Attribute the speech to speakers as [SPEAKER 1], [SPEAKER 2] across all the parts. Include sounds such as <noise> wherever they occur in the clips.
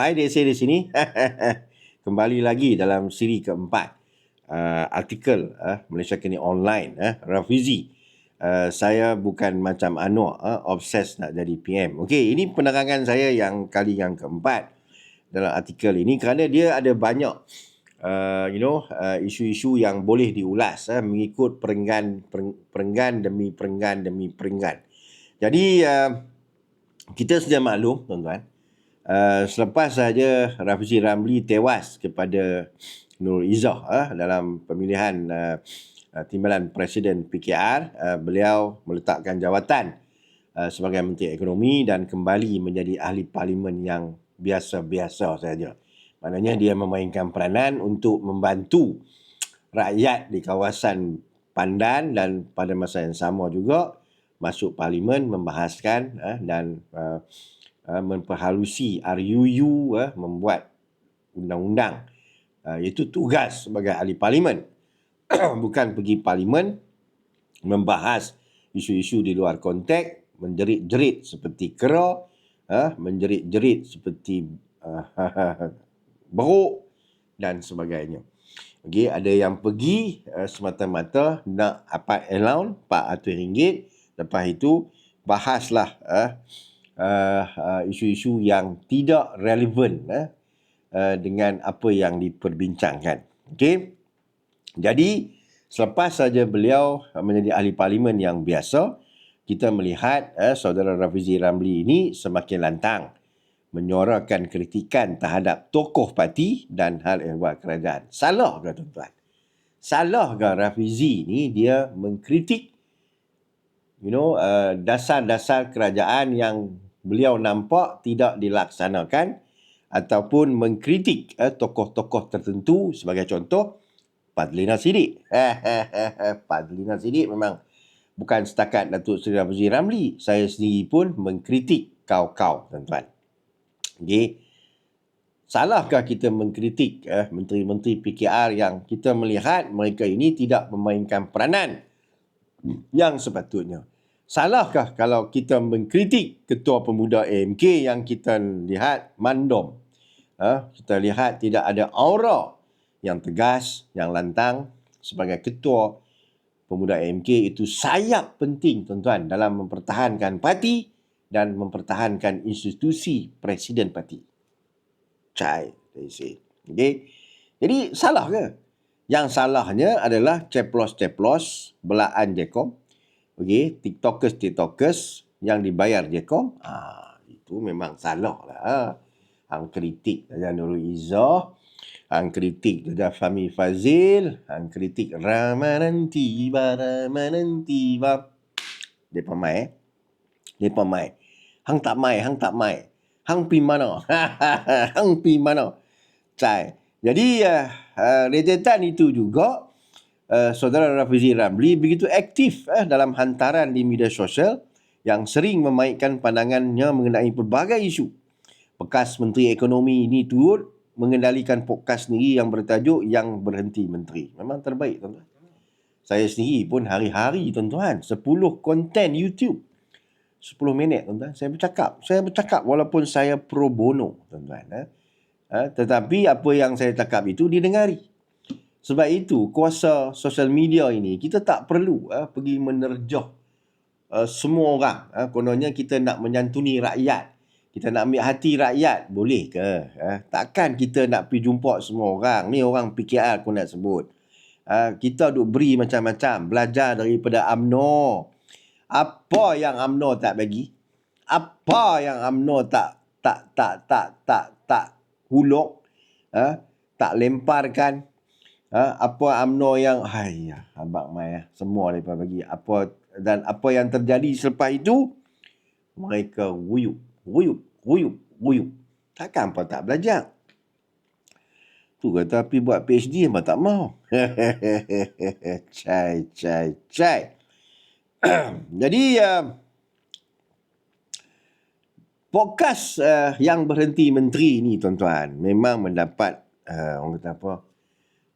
[SPEAKER 1] Hai Desi di sini. <laughs> Kembali lagi dalam siri keempat. Uh, artikel uh, Malaysia kini online. Uh, Rafizi. Uh, saya bukan macam Anwar. Uh, obses nak jadi PM. Okey, ini penerangan saya yang kali yang keempat. Dalam artikel ini. Kerana dia ada banyak uh, you know, uh, isu-isu yang boleh diulas. Uh, mengikut perenggan, perenggan demi perenggan demi perenggan. Jadi, uh, kita sedia maklum, tuan-tuan. Uh, selepas saja Rafizi Ramli tewas kepada Nur Izzah uh, dalam pemilihan uh, timbalan Presiden PKR, uh, beliau meletakkan jawatan uh, sebagai Menteri Ekonomi dan kembali menjadi ahli parlimen yang biasa-biasa saja. Maknanya dia memainkan peranan untuk membantu rakyat di kawasan Pandan dan pada masa yang sama juga masuk parlimen membahaskan uh, dan uh, memperhalusi RUU uh, membuat undang-undang. Uh, iaitu tugas sebagai ahli parlimen. <coughs> Bukan pergi parlimen membahas isu-isu di luar konteks menjerit-jerit seperti kera uh, menjerit-jerit seperti uh, <laughs> beruk dan sebagainya. Okay, ada yang pergi uh, semata-mata nak apa allowance RM400 lepas itu bahaslah uh, uh, uh, isu-isu yang tidak relevan uh, uh, dengan apa yang diperbincangkan. Okey. Jadi selepas saja beliau menjadi ahli parlimen yang biasa, kita melihat uh, saudara Rafizi Ramli ini semakin lantang menyuarakan kritikan terhadap tokoh parti dan hal ehwal kerajaan. Salah ke tuan-tuan? Salah ke Rafizi ni dia mengkritik you know uh, dasar-dasar kerajaan yang beliau nampak tidak dilaksanakan ataupun mengkritik eh, tokoh-tokoh tertentu sebagai contoh Padlina Sidik. Padlina <laughs> Sidik memang bukan setakat Datuk Seri Rafizi Ramli. Saya sendiri pun mengkritik kau-kau, tuan-tuan. Okay. Salahkah kita mengkritik eh, menteri-menteri PKR yang kita melihat mereka ini tidak memainkan peranan yang sepatutnya? Salahkah kalau kita mengkritik ketua pemuda AMK yang kita lihat mandom? Ha? Kita lihat tidak ada aura yang tegas, yang lantang sebagai ketua pemuda AMK itu sayap penting tuan-tuan dalam mempertahankan parti dan mempertahankan institusi presiden parti. Cai, they say. Okay. Jadi salah ke? Yang salahnya adalah ceplos-ceplos belaan Jekom Okey, TikTokers TikTokers yang dibayar Jcom, ah itu memang salah lah. Hang kritik saja Nurul Izzah, hang kritik saja Fami Fazil, hang kritik Ramanan tiba, Ramanan tiba. Depa mai eh. Depa mai. Hang tak mai, hang tak mai. Hang pi mana? <laughs> hang pi mana? Cai. Jadi uh, uh, rejetan itu juga uh, saudara Rafizi Ramli begitu aktif uh, dalam hantaran di media sosial yang sering memainkan pandangannya mengenai pelbagai isu. Bekas Menteri Ekonomi ini turut mengendalikan podcast sendiri yang bertajuk Yang Berhenti Menteri. Memang terbaik tuan-tuan. Saya sendiri pun hari-hari tuan-tuan 10 konten YouTube. 10 minit tuan-tuan. Saya bercakap. Saya bercakap walaupun saya pro bono tuan-tuan. Eh. Uh, tetapi apa yang saya cakap itu didengari. Sebab itu kuasa sosial media ini kita tak perlu uh, pergi menerjah uh, semua orang. Uh, kononnya kita nak menyantuni rakyat. Kita nak ambil hati rakyat. Boleh ke? Uh, takkan kita nak pergi jumpa semua orang. Ni orang PKR aku nak sebut. Uh, kita duk beri macam-macam. Belajar daripada AMNO. Apa yang AMNO tak bagi? Apa yang AMNO tak tak tak tak tak tak huluk? Uh, tak lemparkan? Ha, apa amno yang hai abang mai semua mereka bagi apa dan apa yang terjadi selepas itu mereka wuyuk wuyuk wuyuk wuyuk takkan apa tak belajar? Tu kata tapi buat PhD apa tak mau. <laughs> Cai cai cai. <clears throat> Jadi uh, podcast uh, yang berhenti menteri ni tuan-tuan memang mendapat uh, orang kata apa uh,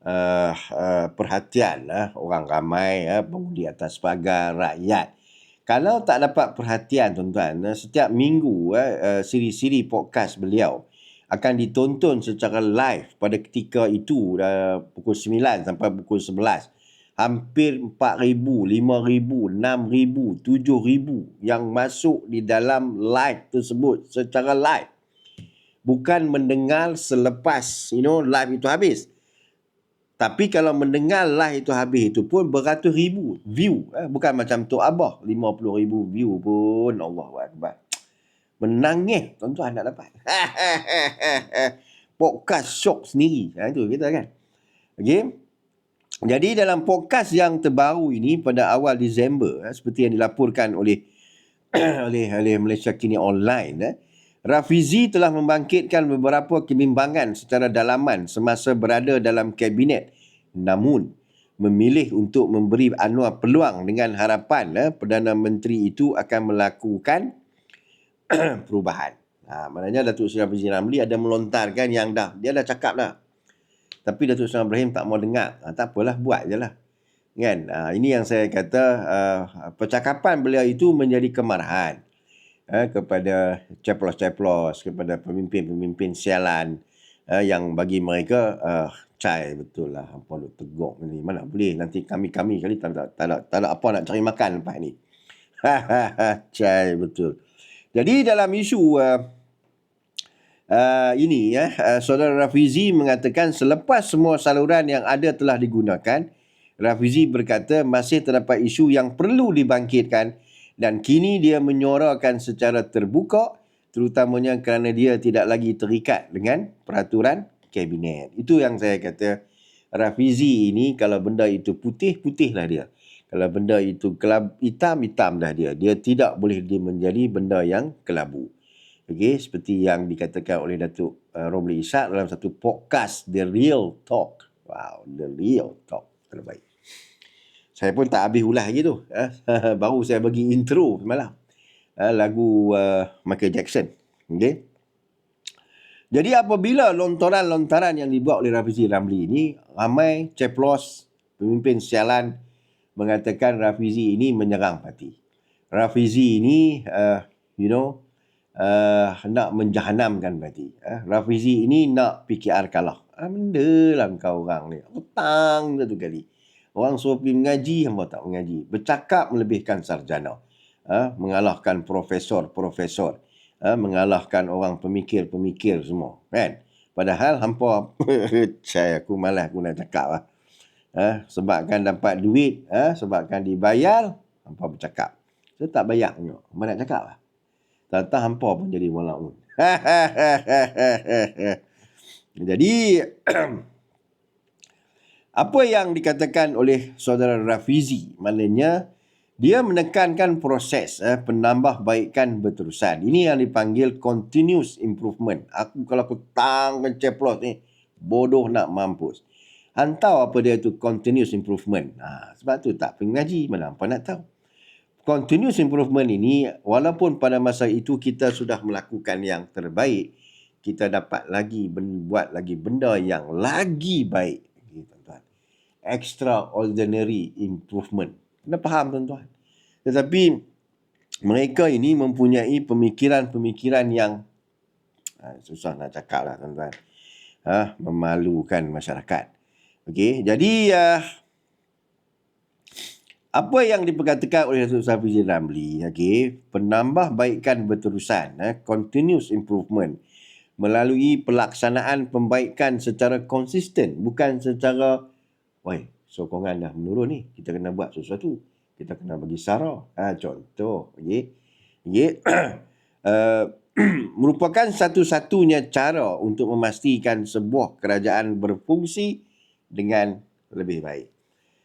[SPEAKER 1] uh, perhatian uh, orang ramai uh, pengundi atas pagar rakyat. Kalau tak dapat perhatian tuan-tuan, uh, setiap minggu uh, uh, siri-siri podcast beliau akan ditonton secara live pada ketika itu dah pukul 9 sampai pukul 11 hampir 4,000, 5,000, 6,000, 7,000 yang masuk di dalam live tersebut secara live. Bukan mendengar selepas you know live itu habis. Tapi kalau mendengar live itu habis itu pun beratus ribu view. Eh? Bukan macam Tok Abah. 50 ribu view pun. Allah Akbar. Menangis tuan-tuan nak dapat. <laughs> Podcast shock sendiri. Ha, itu kita kan. Okay. Jadi dalam podcast yang terbaru ini pada awal Disember eh, seperti yang dilaporkan oleh <coughs> oleh oleh Malaysia Kini Online eh, Rafizi telah membangkitkan beberapa kebimbangan secara dalaman semasa berada dalam kabinet namun memilih untuk memberi Anwar peluang dengan harapan eh, Perdana Menteri itu akan melakukan <clears throat> perubahan. Ha, maknanya Datuk Seri Rafizi Ramli ada melontarkan yang dah dia dah cakap dah tapi Datuk Seri Ibrahim tak mau dengar. Ha, tak apalah, buat je lah. Kan? Ha, ini yang saya kata, uh, percakapan beliau itu menjadi kemarahan uh, kepada ceplos-ceplos, kepada pemimpin-pemimpin sialan uh, yang bagi mereka, uh, cai betul lah. Apa lu tegok ni. Mana boleh nanti kami-kami kali tak, tak, tak, tak, tak ada apa nak cari makan lepas ni. <laughs> cai betul. Jadi dalam isu uh, uh, ini ya uh, saudara Rafizi mengatakan selepas semua saluran yang ada telah digunakan Rafizi berkata masih terdapat isu yang perlu dibangkitkan dan kini dia menyuarakan secara terbuka terutamanya kerana dia tidak lagi terikat dengan peraturan kabinet. Itu yang saya kata Rafizi ini kalau benda itu putih, putihlah dia. Kalau benda itu kelab, hitam, hitam dah dia. Dia tidak boleh dia menjadi benda yang kelabu. Okay, seperti yang dikatakan oleh Datuk uh, Romli Ishak dalam satu podcast The Real Talk. Wow, The Real Talk terbaik. Saya pun tak habis ulah lagi tu. Eh? <laughs> Baru saya bagi intro semalam. Eh, lagu uh, Michael Jackson. Okay. Jadi apabila lontaran-lontaran yang dibuat oleh Rafizi Ramli ini, ramai ceplos, pemimpin sialan mengatakan Rafizi ini menyerang parti. Rafizi ini, uh, you know, uh, nak menjahanamkan berarti. Uh, Rafizi ini nak PKR kalah. Ah, benda lah kau orang ni. Hutang satu kali. Orang suruh pergi mengaji, hamba tak mengaji. Bercakap melebihkan sarjana. Uh, mengalahkan profesor-profesor. Uh, mengalahkan orang pemikir-pemikir semua. Kan? Padahal hampa, <laughs> saya aku malas aku nak cakap lah. Uh, sebabkan dapat duit, uh, sebabkan dibayar, hampa bercakap. Saya tak bayar. Hampa nak cakap lah. Tak hampa pun jadi walaun. <laughs> jadi <clears throat> apa yang dikatakan oleh saudara Rafizi maknanya dia menekankan proses eh, penambahbaikan berterusan. Ini yang dipanggil continuous improvement. Aku kalau aku tang ceplos ni bodoh nak mampus. Hantar apa dia tu continuous improvement. Ha, sebab tu tak pergi ngaji mana apa nak tahu continuous improvement ini walaupun pada masa itu kita sudah melakukan yang terbaik kita dapat lagi buat lagi benda yang lagi baik extraordinary improvement. Kena faham tuan-tuan? Tetapi mereka ini mempunyai pemikiran-pemikiran yang ha, susah nak cakap lah tuan-tuan. Ha, memalukan masyarakat. Okey, jadi uh, apa yang diperkatakan oleh Datuk Safizi Ramli, okay, penambahbaikan berterusan, eh, continuous improvement melalui pelaksanaan pembaikan secara konsisten, bukan secara, woi, sokongan dah menurun ni, kita kena buat sesuatu, kita kena bagi sarah. Ha, contoh, okay. Okay. uh, merupakan satu-satunya cara untuk memastikan sebuah kerajaan berfungsi dengan lebih baik.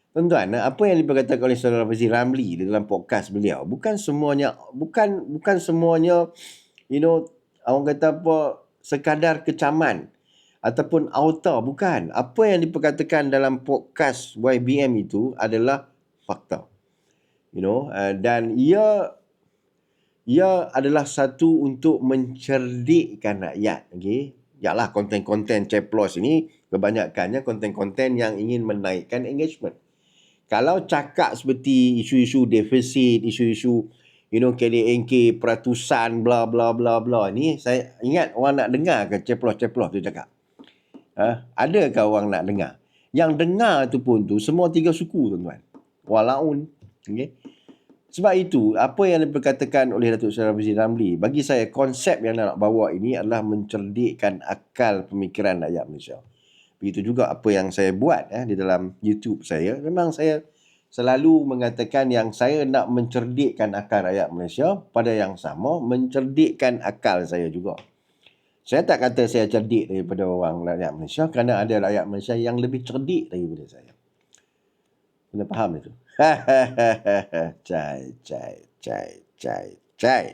[SPEAKER 1] Tuan-tuan, apa yang diperkatakan oleh Saudara Fazil Ramli di dalam podcast beliau, bukan semuanya bukan bukan semuanya you know, orang kata apa sekadar kecaman ataupun auta, bukan. Apa yang diperkatakan dalam podcast YBM itu adalah fakta. You know, uh, dan ia ia adalah satu untuk mencerdikkan rakyat, okey. Yalah konten-konten ceplos ini kebanyakannya konten-konten yang ingin menaikkan engagement kalau cakap seperti isu-isu defisit, isu-isu you know KDNK peratusan bla bla bla bla ni saya ingat orang nak dengar ke ceplos-ceplos tu cakap ha? adakah orang nak dengar yang dengar tu pun tu semua tiga suku tuan-tuan walaun okay? sebab itu apa yang diperkatakan oleh Datuk Seri Rafizi Ramli bagi saya konsep yang nak bawa ini adalah mencerdikkan akal pemikiran rakyat Malaysia begitu juga apa yang saya buat eh, di dalam YouTube saya memang saya selalu mengatakan yang saya nak mencerdikkan akal rakyat Malaysia pada yang sama mencerdikkan akal saya juga. Saya tak kata saya cerdik daripada orang rakyat Malaysia kerana ada rakyat Malaysia yang lebih cerdik daripada saya. Kena faham itu. <laughs> cai, cai, cai, cai, cai.